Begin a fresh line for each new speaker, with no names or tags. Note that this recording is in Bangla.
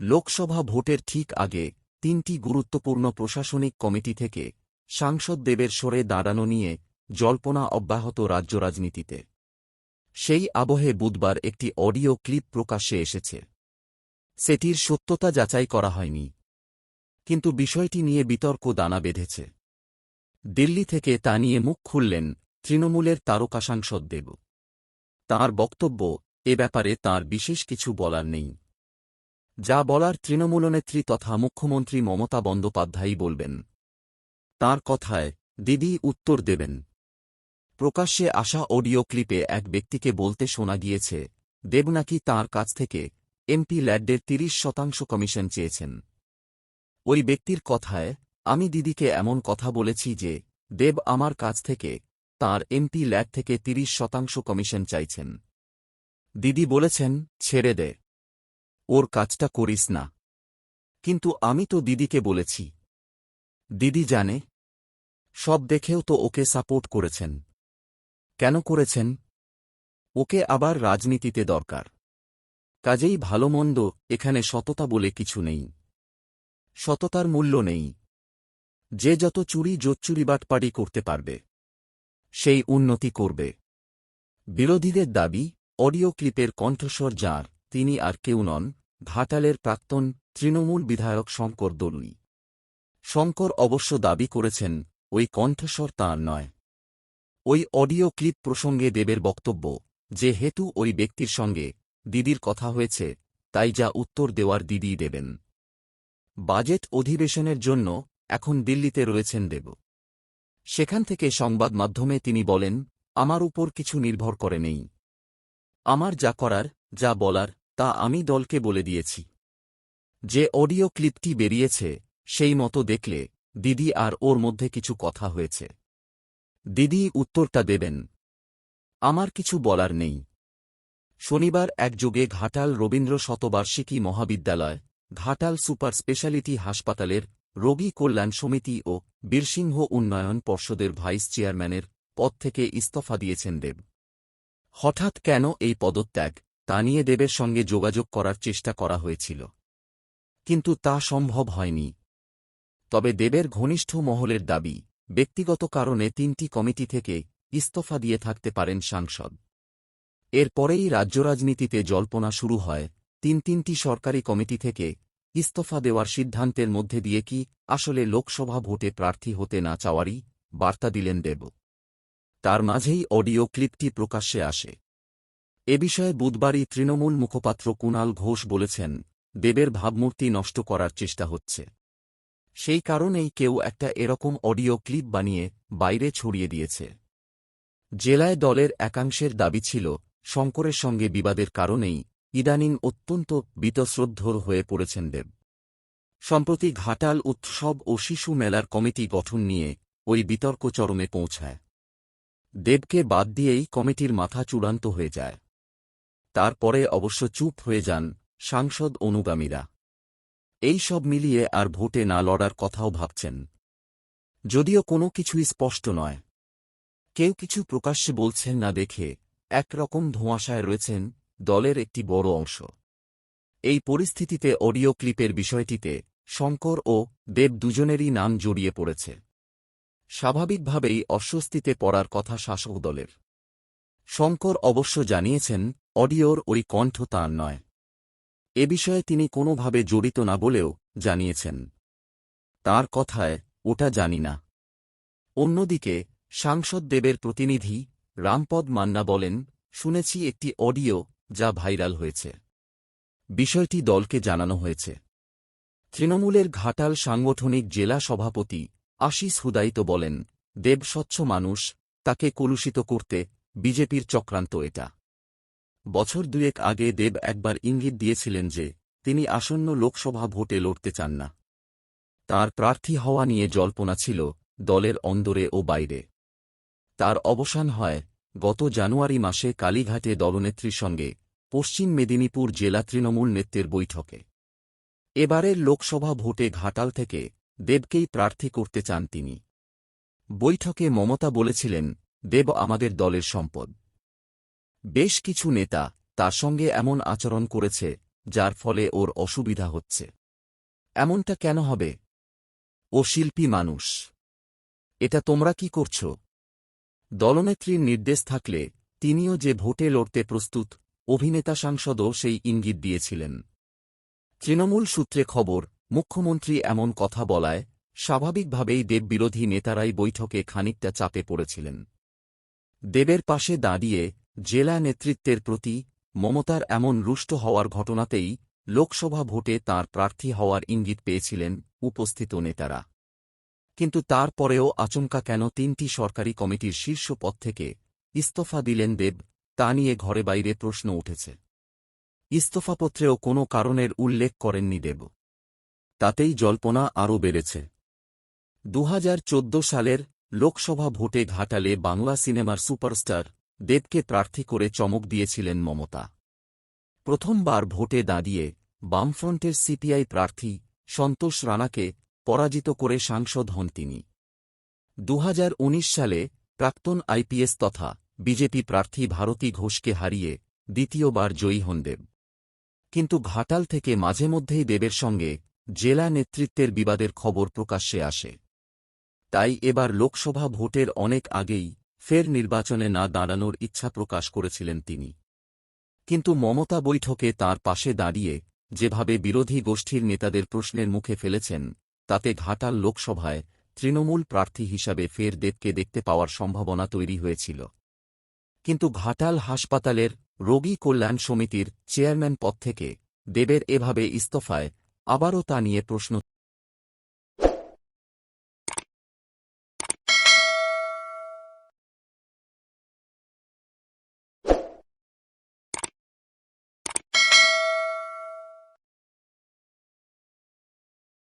লোকসভা ভোটের ঠিক আগে তিনটি গুরুত্বপূর্ণ প্রশাসনিক কমিটি থেকে সাংসদ দেবের সরে দাঁড়ানো নিয়ে জল্পনা অব্যাহত রাজ্য রাজনীতিতে। সেই আবহে বুধবার একটি অডিও ক্লিপ প্রকাশ্যে এসেছে। সেটির সত্যতা যাচাই করা হয়নি। কিন্তু বিষয়টি নিয়ে বিতর্ক দানা বেঁধেছে। দিল্লি থেকে তা নিয়ে মুখ খুললেন তৃণমূলের তারকা সাংসদ দেব। তাঁর বক্তব্য এ ব্যাপারে তাঁর বিশেষ কিছু বলার নেই। যা বলার তৃণমূলনেত্রী তথা মুখ্যমন্ত্রী মমতা বন্দ্যোপাধ্যায়ই বলবেন। তাঁর কথায় দিদি উত্তর দেবেন। প্রকাশ্যে আসা অডিও ক্লিপে এক ব্যক্তিকে বলতে শোনা গিয়েছে, দেব নাকি তাঁর কাছ থেকে এমপি ল্যাডের তিরিশ শতাংশ কমিশন চেয়েছেন। ওই ব্যক্তির কথায়, আমি দিদিকে এমন কথা বলেছি যে, দেব আমার কাছ থেকে তার এমপি ল্যাড থেকে তিরিশ শতাংশ কমিশন চাইছেন। দিদি বলেছেন, ছেড়ে দে। ওর কাজটা করিস না। কিন্তু আমি তো দিদিকে বলেছি। দিদি জানে। সব দেখেও তো ওকে সাপোর্ট করেছেন। কেন করেছেন? ওকে আবার রাজনীতিতে দরকার। কাজেই ভালো মন্দ এখানে সততা বলে কিছু নেই। সততার মূল্য নেই। যে যত চুরি জোচ্চুরি বাটপাড়ি করতে পারবে, সেই উন্নতি করবে। বিরোধীদের দাবি, অডিও ক্লিপের কণ্ঠস্বর যাঁর, তিনি আর কেউ নন। ঘাটালের প্রাক্তন তৃণমূল বিধায়ক শঙ্কর দলুই শঙ্কর অবশ্য দাবি করেছেন, ওই কণ্ঠস্বর তাঁর নয়। ওই অডিও ক্লিপ প্রসঙ্গে দেবের বক্তব্য, যে হেতু ওই ব্যক্তির সঙ্গে দিদির কথা হয়েছে, তাই যা উত্তর দেওয়ার দিদিই দেবেন। বাজেট অধিবেশনের জন্য এখন দিল্লিতে রয়েছেন দেব। সেখান থেকে সংবাদ মাধ্যমে তিনি বলেন, আমার উপর কিছু নির্ভর করে নেই। আমার যা করার, যা বলার তা আমি দলকে বলে দিয়েছি। যে অডিও ক্লিপটি বেরিয়েছে, সেই মতো দেখলে দিদি আর ওর মধ্যে কিছু কথা হয়েছে। দিদি উত্তরটা দেবেন। আমার কিছু বলার নেই। শনিবার একযোগে ঘাটাল রবীন্দ্র শতবার্ষিকী মহাবিদ্যালয়, ঘাটাল সুপার স্পেশালিটি হাসপাতালের রোগী কল্যাণ সমিতি ও বীরসিংহ উন্নয়ন পর্ষদের ভাইস চেয়ারম্যানের পদ থেকে ইস্তফা দিয়েছেন দেব। হঠাৎ কেন এই পদত্যাগ? তা নিয়ে দেবের সঙ্গে যোগাযোগ করার চেষ্টা করা হয়েছিল। কিন্তু তা সম্ভব হয়নি। তবে দেবের ঘনিষ্ঠ মহলের দাবি, ব্যক্তিগত কারণে তিনটি কমিটি থেকে ইস্তফা দিয়ে থাকতে পারেন সাংসদ। এরপরেই রাজ্য রাজনীতিতে জল্পনা শুরু হয়, তিন তিনটি সরকারি কমিটি থেকে ইস্তফা দেওয়ার সিদ্ধান্তের মধ্যে দিয়ে কি আসলে লোকসভা ভোটে প্রার্থী হতে না চাওয়ারই বার্তা দিলেন দেব। তার মাঝেই অডিও ক্লিপটি প্রকাশ্যে আসে। এ বিষয়ে বুধবারই তৃণমূল মুখপাত্র কুণাল ঘোষ বলেছেন, দেবের ভাবমূর্তি নষ্ট করার চেষ্টা হচ্ছে। সেই কারণেই কেউ একটা এরকম অডিও ক্লিপ বানিয়ে বাইরে ছড়িয়ে দিয়েছে। জেলায় দলের একাংশের দাবি ছিল, শঙ্করের সঙ্গে বিবাদের কারণেই ইদানিং অত্যন্ত বীতশ্রদ্ধর হয়ে পড়েছেন দেব। সম্প্রতি ঘাটাল উৎসব ও শিশু মেলার কমিটি গঠন নিয়ে ওই বিতর্ক চরমে পৌঁছায়। দেবকে বাদ দিয়েই কমিটির মাথা চূড়ান্ত হয়ে যায়। তারপরে অবশ্য চুপ হয়ে যান সাংসদ অনুগামীরা। এই সব মিলিয়ে আর ভোটে না লড়ার কথাও ভাবছেন। যদিও কোনো কিছুই স্পষ্ট নয়। কেউ কিছু প্রকাশ্যে বলছেন না দেখে একরকম ধোঁয়াশায় রয়েছেন দলের একটি বড় অংশ। এই পরিস্থিতিতে অডিও ক্লিপের বিষয়টিতে শঙ্কর ও দেব দুজনেরই নাম জড়িয়ে পড়েছে। স্বাভাবিকভাবেই অস্বস্তিতে পড়ার কথা শাসক দলের। শঙ্কর অবশ্য জানিয়েছেন, অডিওর ওই কণ্ঠ তাঁর নয়। এ বিষয়ে তিনি কোনোভাবে জড়িত না বলেও জানিয়েছেন। তার কথায় ওটা জানি না। অন্যদিকে, সাংসদ দেবের প্রতিনিধি রামপদ মান্না বলেন, শুনেছি একটি অডিও যা ভাইরাল হয়েছে। বিষয়টি দলকে জানানো হয়েছে। তৃণমূলের ঘাটাল সাংগঠনিক জেলা সভাপতি আশিস হুদাইত বলেন, দেব স্বচ্ছ মানুষ, তাকে কলুষিত করতে বিজেপির চক্রান্ত এটা। বছর দুয়েক আগে দেব একবার ইঙ্গিত দিয়েছিলেন যে, তিনি আসন্ন লোকসভা ভোটে লড়তে চান না। তার প্রার্থী হওয়া নিয়ে জল্পনা ছিল, দলের অন্দরে ও বাইরে। তার অবসান হয় গত জানুয়ারি মাসে কালীঘাটে দলনেত্রীর সঙ্গে পশ্চিম মেদিনীপুর জেলা তৃণমূল নেতৃত্বের বৈঠকে। এবারের লোকসভা ভোটে ঘাটাল থেকে দেবকেই প্রার্থী করতে চান তিনি। বৈঠকে মমতা বলেছিলেন দেব আমাদের দলের সম্পদ। বেশ কিছু নেতা তার সঙ্গে এমন আচরণ করেছে, যার ফলে ওর অসুবিধা হচ্ছে। এমনটা কেন হবে? ও শিল্পী মানুষ। এটা তোমরা কি করছ? দলনেত্রীর নির্দেশ থাকলে তিনিও যে ভোটে লড়তে প্রস্তুত, অভিনেতা সাংসদও সেই ইঙ্গিত দিয়েছিলেন। তৃণমূল সূত্রে খবর, মুখ্যমন্ত্রী এমন কথা বলায়, স্বাভাবিকভাবেই দেববিরোধী নেতারাই বৈঠকে খানিকটা চাপে পড়েছিলেন। দেবের পাশে দাঁড়িয়ে জেলা নেতৃত্বের প্রতি মমতার এমন রুষ্ট হওয়ার ঘটনাতেই লোকসভা ভোটে তার প্রার্থী হওয়ার ইঙ্গিত পেয়েছিলেন উপস্থিত নেতারা। কিন্তু তারপরেও আচমকা কেন তিনটি সরকারি কমিটির শীর্ষ পদ থেকে ইস্তফা দিলেন দেব, তা নিয়ে ঘরে বাইরে প্রশ্ন উঠেছে। ইস্তফাপত্রেও কোনো কারণের উল্লেখ করেননি দেব। তাতেই জল্পনা আরও বেড়েছে। দু হাজার চোদ্দ সালের লোকসভা ভোটে ঘাটালে বাংলা সিনেমার সুপারস্টার দেবকে প্রার্থী করে চমক দিয়েছিলেন মমতা। প্রথমবার ভোটে দাঁড়িয়ে বামফ্রন্টের সিপিআই প্রার্থী সন্তোষ রানাকে পরাজিত করে সাংসদ হন তিনি। দু হাজার উনিশ সালে প্রাক্তন আইপিএস তথা বিজেপি প্রার্থী ভারতী ঘোষকে হারিয়ে দ্বিতীয়বার জয়ী হন দেব। কিন্তু ঘাটাল থেকে মাঝে মধ্যেই দেবের সঙ্গে জেলা নেতৃত্বের বিবাদের খবর প্রকাশ্যে আসে। তাই এবার লোকসভা ভোটের অনেক আগেই ফের নির্বাচনে না দাঁড়ানোর ইচ্ছা প্রকাশ করেছিলেন তিনি। কিন্তু মমতা বৈঠকে তার পাশে দাঁড়িয়ে যেভাবে বিরোধী গোষ্ঠীর নেতাদের প্রশ্নের মুখে ফেলেছেন, তাতে ঘাটাল লোকসভায় তৃণমূল প্রার্থী হিসাবে ফের দেবকে দেখতে পাওয়ার সম্ভাবনা তৈরি হয়েছিল। কিন্তু ঘাটাল হাসপাতালের রোগী কল্যাণ সমিতির চেয়ারম্যান পদ থেকে দেবের এভাবে ইস্তফায় আবারও তা নিয়ে প্রশ্ন